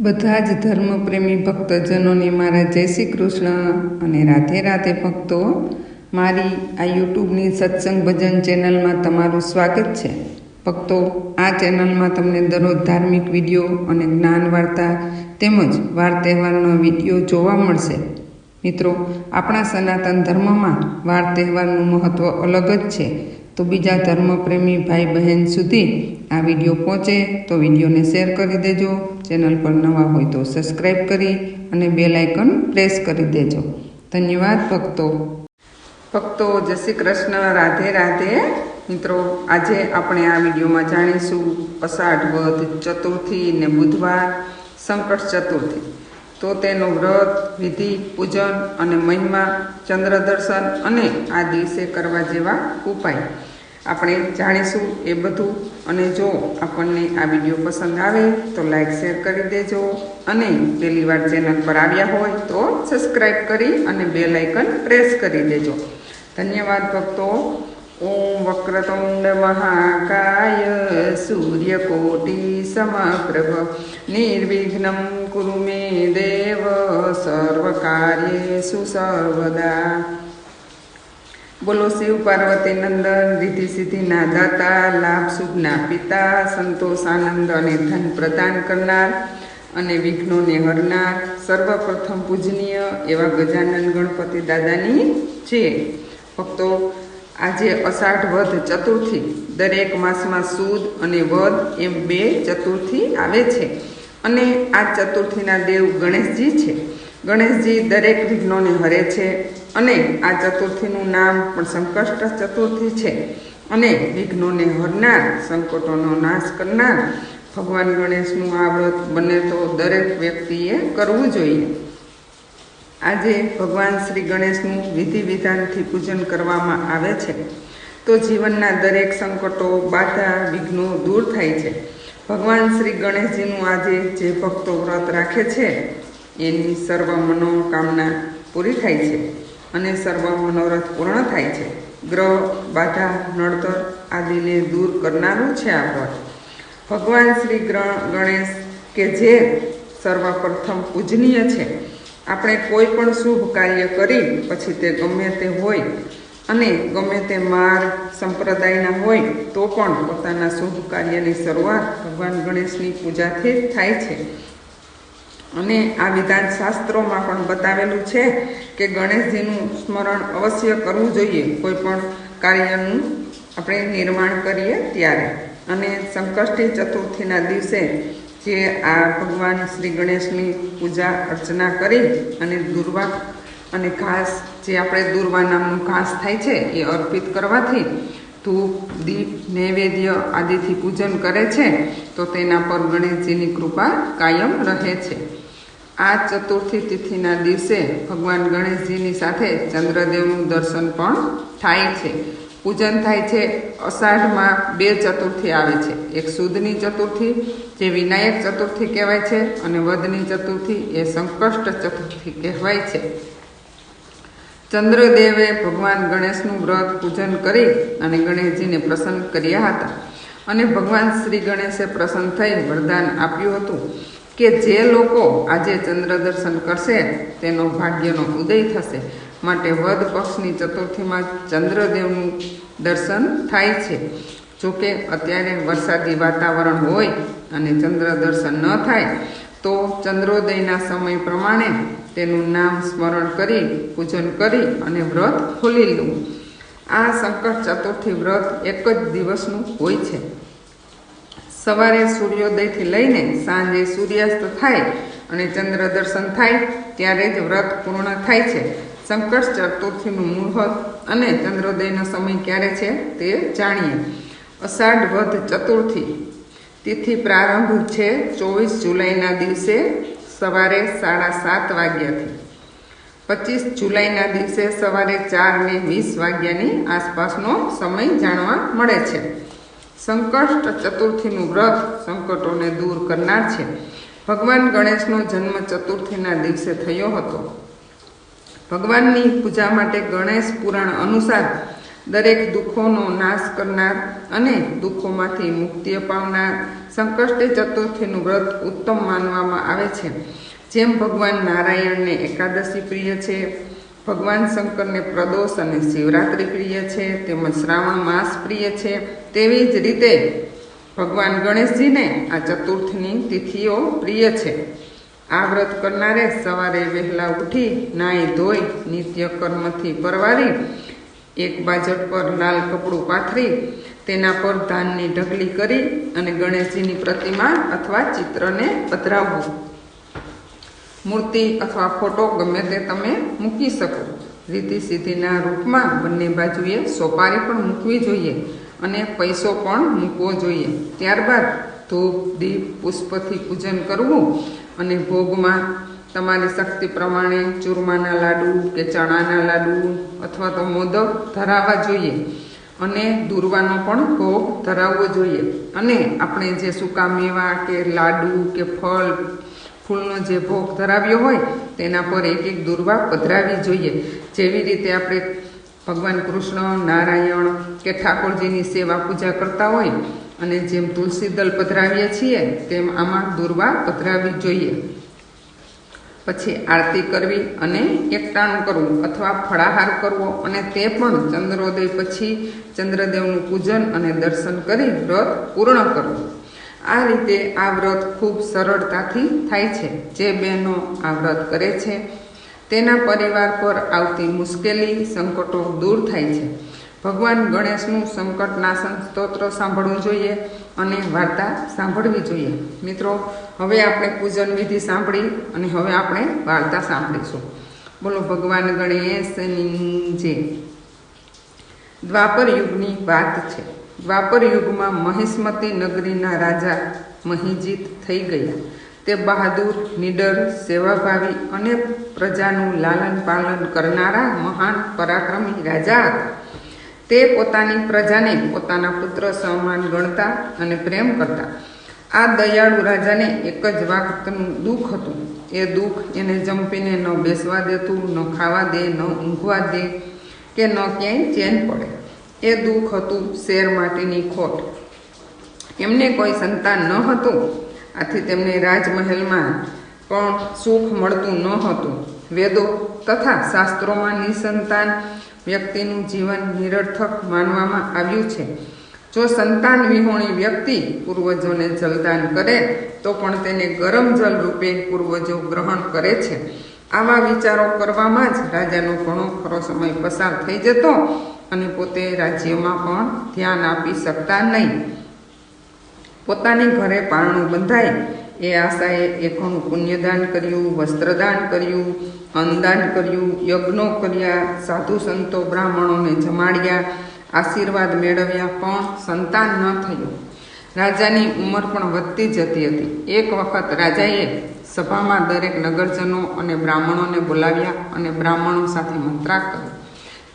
બધા જ ધર્મપ્રેમી ભક્તજનોને મારા જય શ્રી કૃષ્ણ અને રાધે રાધે ભક્તો, મારી આ યુટ્યુબની સત્સંગ ભજન ચેનલમાં તમારું સ્વાગત છે. ભક્તો, આ ચેનલમાં તમને દરરોજ ધાર્મિક વીડિયો અને જ્ઞાન વાર્તા તેમજ વાર તહેવારનો વીડિયો જોવા મળશે. મિત્રો, આપણા સનાતન ધર્મમાં વાર તહેવારનું મહત્ત્વ અલગ જ છે. તો બીજા ધર્મપ્રેમી ભાઈ બહેન સુધી આ વીડિયો પહોંચે તો વિડીયોને શેર કરી દેજો. ચેનલ પર નવા હોય તો સબસ્ક્રાઈબ કરી અને બેલ આઇકન પ્રેસ કરી દેજો. ધન્યવાદ, ભક્તો. ભક્તો, જય શ્રી કૃષ્ણ. રાધે રાધે. મિત્રો, આજે આપણે આ વિડીયોમાં જાણીશું અષાઢ વધ ચતુર્થી ને બુધવાર, સંકટ ચતુર્થી. તો તેનું વ્રત, વિધિ, પૂજન અને મહિમા ચંદ્ર દર્શન અને આ દિવસે કરવા જેવા ઉપાય. આપણે જાણીશું એ બધું. અને જો આપણને આ વીડિયો પસંદ આવે તો લાઈક, શેર કરી દેજો. અને પહેલી વાર ચેનલ પર આવ્યા હોય તો સબસ્ક્રાઈબ કરી અને બે લાઇકન પ્રેસ કરી દેજો. ધન્યવાદ ભક્તો. ઓમ વક્રતુંડ મહાકાય સૂર્યકોટી સમપ્રભ. નિર્વિઘ્નમ કુરુ મે દેવ. સર્વકાર્યેષુ સર્વદા. બોલો શિવ પાર્વતી નંદન રીતિ સિદ્ધિના દાતા, લાભ શુભના પિતા, સંતોષ આનંદ અને ધન પ્રદાન કરનાર અને વિઘ્નોને હરનાર સર્વપ્રથમ પૂજનીય એવા ગજાનન ગણપતિ દાદાની છે. ભક્તો, આજે અષાઢ વધ ચતુર્થી દરેક માસમાં સુદ અને વધ એમ બે ચતુર્થી આવે છે. અને આ ચતુર્થીના દેવ ગણેશજી છે. ગણેશજી દરેક વિઘ્નોને હરે છે અને આ ચતુર્થીનું નામ પણ સંકષ્ટ ચતુર્થી છે. અને વિઘ્નોને હરનાર, સંકટોનો નાશ કરનાર ભગવાન ગણેશનું આ વ્રત બને તો દરેક વ્યક્તિએ કરવું જોઈએ. આજે ભગવાન શ્રી ગણેશનું વિધિ વિધાનથી પૂજન કરવામાં આવે છે. તો જીવનના દરેક સંકટો, બાધા, વિઘ્નો દૂર થાય છે. ભગવાન શ્રી ગણેશજીનું આજે જે ભક્તો વ્રત રાખે છે એની સર્વ મનોકામના પૂરી થાય છે અને સર્વ મનોરથ પૂર્ણ થાય છે. ગ્રહ, બાધા, નડતર આદિને દૂર કરનારું છે આ વ્રત. ભગવાન શ્રી ગણેશ કે જે સર્વપ્રથમ પૂજનીય છે. આપણે કોઈ પણ શુભ કાર્ય કરી પછી તે ગમે તે હોય અને ગમે તે માર સંપ્રદાયના હોય તો પણ પોતાના શુભ કાર્યની શરૂઆત ભગવાન ગણેશની પૂજાથી જ થાય છે. અને આ વિધાન શાસ્ત્રોમાં પણ બતાવેલું છે કે ગણેશજીનું સ્મરણ અવશ્ય કરવું જોઈએ, કોઈ પણ કાર્યનું આપણે નિર્માણ કરીએ ત્યારે. અને સંકષ્ટી ચતુર્થીના દિવસે જે આ ભગવાન શ્રી ગણેશની પૂજા અર્ચના કરી અને દુર્વા અને ઘાસ જે આપણે દુર્વા નામનું ઘાસ થાય છે એ અર્પિત કરવાથી ધૂપ, દીપ, નૈવેદ્ય આદિથી પૂજન કરે છે, તો તેના પર ગણેશજીની કૃપા કાયમ રહે છે. આ ચતુર્થી તિથિના દિવસે ભગવાન ગણેશજીની સાથે ચંદ્રદેવનું દર્શન પણ થાય છે. પૂજન થાય છે. અષાઢમાં બે ચતુર્થી આવે છે. એક સુદની ચતુર્થી, જે વિનાયક ચતુર્થી કહેવાય છે, અને વદની ચતુર્થી એ સંકષ્ટ ચતુર્થી કહેવાય છે. ચંદ્રદેવે ભગવાન ગણેશનું વ્રત પૂજન કરી અને ગણેશજીને પ્રસન્ન કર્યા હતા. અને ભગવાન શ્રી ગણેશે પ્રસન્ન થઈ વરદાન આપ્યું હતું. કે જે લોકો આજે ચંદ્ર દર્શન કરશે, તેનો ભાગ્યનો ઉદય થશે. માટે વદ પક્ષની ચતુર્થીમાં ચંદ્રદેવનું દર્શન થાય છે. જોકે અત્યારે વરસાદી વાતાવરણ હોય અને ચંદ્ર દર્શન ન થાય, તો ચંદ્રોદયના સમય પ્રમાણે તેનું નામ સ્મરણ કરી, પૂજન કરી અને વ્રત ખોલી લેવું આ સંકટ ચતુર્થી વ્રત એક જ દિવસનું હોય છે. સવારે સૂર્યોદયથી લઈને સાંજે સૂર્યાસ્ત થાય અને ચંદ્ર દર્શન થાય, ત્યારે જ વ્રત પૂર્ણ થાય છે. સંકટ ચતુર્થીનું મુહૂર્ત અને ચંદ્રોદયનો સમય ક્યારે છે તે જાણીએ. અષાઢ વધ ચતુર્થી તિથિ પ્રારંભ છે ચોવીસ જુલાઈના દિવસે સવારે સાડા સાત વાગ્યાથી. પચીસ જુલાઈના દિવસે સવારે ચાર ને વીસ વાગ્યાની આસપાસનો સમય જાણવા મળે છે. સંકષ્ટ ચતુર્થીનું વ્રત સંકટોને દૂર કરનાર છે. ભગવાન ગણેશનો જન્મ ચતુર્થીના દિવસે થયો હતો. ભગવાનની પૂજા માટે ગણેશ પુરાણ અનુસાર દરેક દુઃખોનો નાશ કરનાર અને દુઃખોમાંથી મુક્તિ અપાવનાર સંકષ્ટી ચતુર્થીનું વ્રત ઉત્તમ માનવામાં આવે છે. જેમ ભગવાન નારાયણને એકાદશી પ્રિય છે ભગવાન શંકરને પ્રદોષ અને શિવરાત્રિ પ્રિય છે, તેમજ શ્રાવણ માસ પ્રિય છે, તેવી જ રીતે ભગવાન ગણેશજીને આ ચતુર્થની તિથિઓ પ્રિય છે. આ વ્રત કરનારે સવારે વહેલા ઉઠી નાહી ધોઈ નિત્ય કર્મથી પરવારી, એક બાજટ પર લાલ કપડું પાથરી, તેના પર ધાનની ઢગલી કરી અને ગણેશજીની પ્રતિમા અથવા ચિત્રને પધરાવવું. મૂર્તિ અથવા ફોટો ગમે તે તમે મૂકી શકો. રીતિ સિદ્ધિના રૂપમાં બંને બાજુએ સોપારી પણ મૂકવી જોઈએ અને પૈસો પણ મૂકવો જોઈએ. ત્યારબાદ ધૂપ, દીપ, પુષ્પથી પૂજન કરવું અને ભોગમાં તમારી શક્તિ પ્રમાણે ચૂરમાના લાડુ કે ચણાના લાડુ અથવા તો મોદક ધરાવવા જોઈએ અને દૂરવાનો પણ ભોગ ધરાવવો જોઈએ. અને આપણે જે સૂકા મેવા કે લાડુ કે ફળ ફૂલનો જે ભોગ ધરાવ્યો હોય, તેના પર એક એક દુર્વા પધરાવી જોઈએ. જેવી રીતે આપણે ભગવાન કૃષ્ણ, નારાયણ કે ઠાકોરજીની સેવા પૂજા કરતા હોય, અને જેમ તુલસી દલ પધરાવીએ છીએ, તેમ આમાં દુર્વા પધરાવી જોઈએ. પછી આરતી કરવી અને એકટાણું કરવું, અથવા ફળાહાર કરવો, અને તે પણ ચંદ્રોદય પછી ચંદ્રદેવનું પૂજન અને દર્શન કરી વ્રત પૂર્ણ કરવું. આ રીતે આ વ્રત ખૂબ સરળતાથી થાય છે. જે બહેનો આ વ્રત કરે છે, તેના પરિવાર પર આવતી મુશ્કેલી, સંકટો દૂર થાય છે. ભગવાન ગણેશનું સંકટનાશન સ્તોત્ર સાંભળવું જોઈએ અને વાર્તા સાંભળવી જોઈએ. મિત્રો, હવે આપણે પૂજન વિધિ સાંભળી અને હવે આપણે વાર્તા સાંભળીશું. બોલો, ભગવાન ગણેશની જે દ્વાપર યુગની વાત છે. દ્વાપર યુગમાં મહિષ્મતી નગરીના રાજા મહિજીત થઈ ગયા. તે બહાદુર, નિડર, સેવાભાવી અને પ્રજાનું લાલન પાલન કરનારા મહાન પરાક્રમી રાજા હતા. તે પોતાની પ્રજાને પોતાના પુત્ર સમાન ગણતા અને પ્રેમ કરતા. આ દયાળુ રાજાને એક જ વાતનું દુઃખ હતું. એ દુઃખ એને જંપીને ન બેસવા દેતું, ન ખાવા દે, ન ઊંઘવા દે કે ન ક્યાંય ચેન પડે. એ દુઃખ હતું શેર માટેની ખોટ. એમને કોઈ સંતાન ન હતું. આથી તેમને રાજમહેલમાં પણ સુખ મળતું ન હતું. વેદો તથા શાસ્ત્રોમાં નિસંતાન વ્યક્તિનું જીવન નિરર્થક માનવામાં આવ્યું છે. જો સંતાન વિહોણી વ્યક્તિ પૂર્વજોને જલદાન કરે, તો પણ તેને ગરમ જલ રૂપે પૂર્વજો ગ્રહણ કરે છે. આવા વિચારો કરવામાં જ રાજાનો ઘણો ખરો સમય પસાર થઈ જતો અને પોતે રાજ્યમાં પણ ધ્યાન આપી શકતા નહીં. પોતાની ઘરે પારણું બંધાય. એ આશાએ એ ઘણું પુણ્યદાન કર્યું, વસ્ત્રદાન કર્યું, અન્નદાન કર્યું, યજ્ઞો કર્યા, સાધુ સંતો, બ્રાહ્મણોને જમાડ્યા, આશીર્વાદ મેળવ્યા, પણ સંતાન ન થયું. રાજાની ઉંમર પણ વધતી જતી હતી. એક વખત રાજાએ સભામાં દરેક નગરજનો અને બ્રાહ્મણોને બોલાવ્યા અને બ્રાહ્મણો સાથે મંત્રાક કર્યો.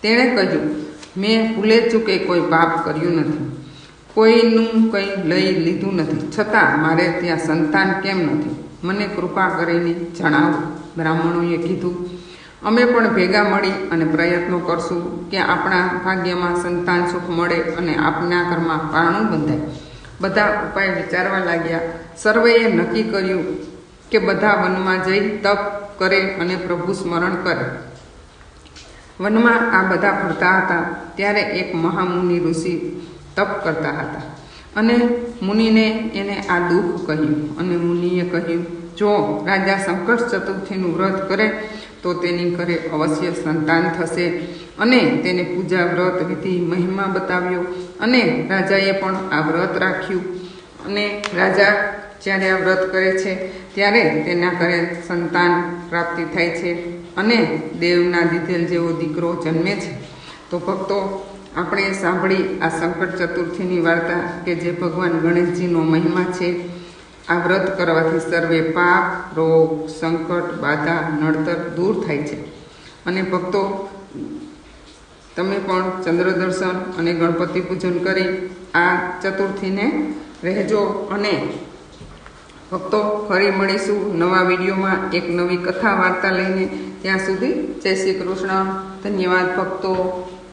તેણે કહ્યું, મેં ભૂલે ચૂકે કોઈ પાપ કર્યું નથી. કોઈનું કંઈ લઈ લીધું નથી. છતાં મારે ત્યાં સંતાન કેમ નથી? મને કૃપા કરીને જણાવો. બ્રાહ્મણોએ કીધું, અમે પણ ભેગા મળી અને પ્રયત્નો કરશું કે આપણા ભાગ્યમાં સંતાન સુખ મળે અને આપના ઘરમાં પારણું બંધાય. બધા ઉપાય વિચારવા લાગ્યા. સર્વેએ નક્કી કર્યું કે બધા વનમાં જઈ તપ કરે અને પ્રભુ સ્મરણ કરે. વનમાં આ બધા ફરતા હતા ત્યારે એક મહામુનિ ઋષિ તપ કરતા હતા અને મુનિને એને આ દુઃખ કહ્યું અને મુનિએ કહ્યું, જો રાજા શંકર ચતુર્થીનું વ્રત કરે, તો તેની ઘરે અવશ્ય સંતાન થશે. અને તેને પૂજા વ્રત વિધિ મહિમા બતાવ્યો અને રાજાએ પણ આ વ્રત રાખ્યું. અને રાજા જ્યારે આ વ્રત કરે છે, ત્યારે તેના ઘરે સંતાન પ્રાપ્તિ થાય છે અને દેવના દીધેલ જેવો દીકરો જન્મે છે. તો ભક્તો, આપણે સાંભળી આ સંકટ ચતુર્થીની વાર્તા કે જે ભગવાન ગણેશજીનો મહિમા છે, આ વ્રત કરવાથી સર્વે પાપ, રોગ, સંકટ, બાધા, નડતર દૂર થાય છે. અને ભક્તો, તમે પણ ચંદ્ર દર્શન અને ગણપતિ પૂજન કરી આ ચતુર્થીને રહેજો અને ભક્તો ફરી મળીશું નવા વિડીયોમાં એક નવી કથા વાર્તા લઈને. ત્યાં સુધી જય શ્રી કૃષ્ણ. ધન્યવાદ ભક્તો.